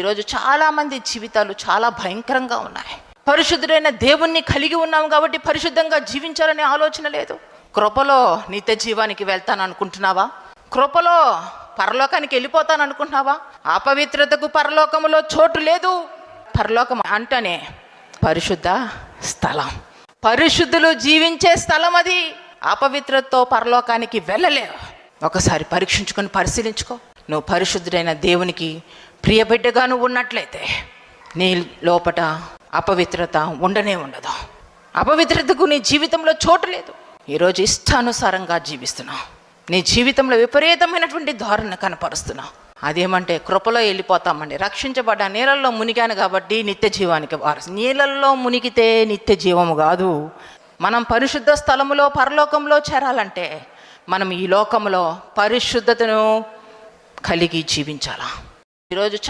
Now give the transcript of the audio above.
ఈరోజు చాలామంది జీవితాలు చాలా భయంకరంగా ఉన్నాయి. పరిశుద్ధుడైన దేవుణ్ణి కలిగి ఉన్నాం కాబట్టి పరిశుద్ధంగా జీవించాలనే ఆలోచన లేదు. కృపలో నిత్య జీవానికి వెళ్తాను అనుకుంటున్నావా? కృపలో పరలోకానికి వెళ్ళిపోతాను అనుకుంటున్నావా? అపవిత్రతకు పరలోకములో చోటు లేదు. పరలోకం అంటేనే పరిశుద్ధ స్థలం. పరిశుద్ధులు జీవించే స్థలం అది. అపవిత్రతతో పరలోకానికి వెళ్ళలేవు. ఒకసారి పరీక్షించుకొని పరిశీలించుకో. నువ్వు పరిశుద్ధుడైన దేవునికి ప్రియబిడ్డగా నువ్వు ఉన్నట్లయితే నీ లోపట అపవిత్రత ఉండనే ఉండదు. అపవిత్రతకు నీ జీవితంలో చోటు లేదు. ఈరోజు ఇష్టానుసారంగా జీవిస్తున్నావు నీ జీవితంలో విపరీతమైనటువంటి ధోరణి కనపరుస్తున్నావు అదేమంటే కృపలో వెళ్ళిపోతామండి. రక్షించబడ్డ నీళ్ళల్లో మునిగాను కాబట్టి నిత్య జీవానికి వారసు. నీళ్ళల్లో మునిగితే నిత్య జీవము కాదు. మనం పరిశుద్ధ స్థలములో పరలోకంలో చేరాలంటే మనం ఈ లోకంలో పరిశుద్ధతను కలిగి జీవించాలా? ఈరోజు చా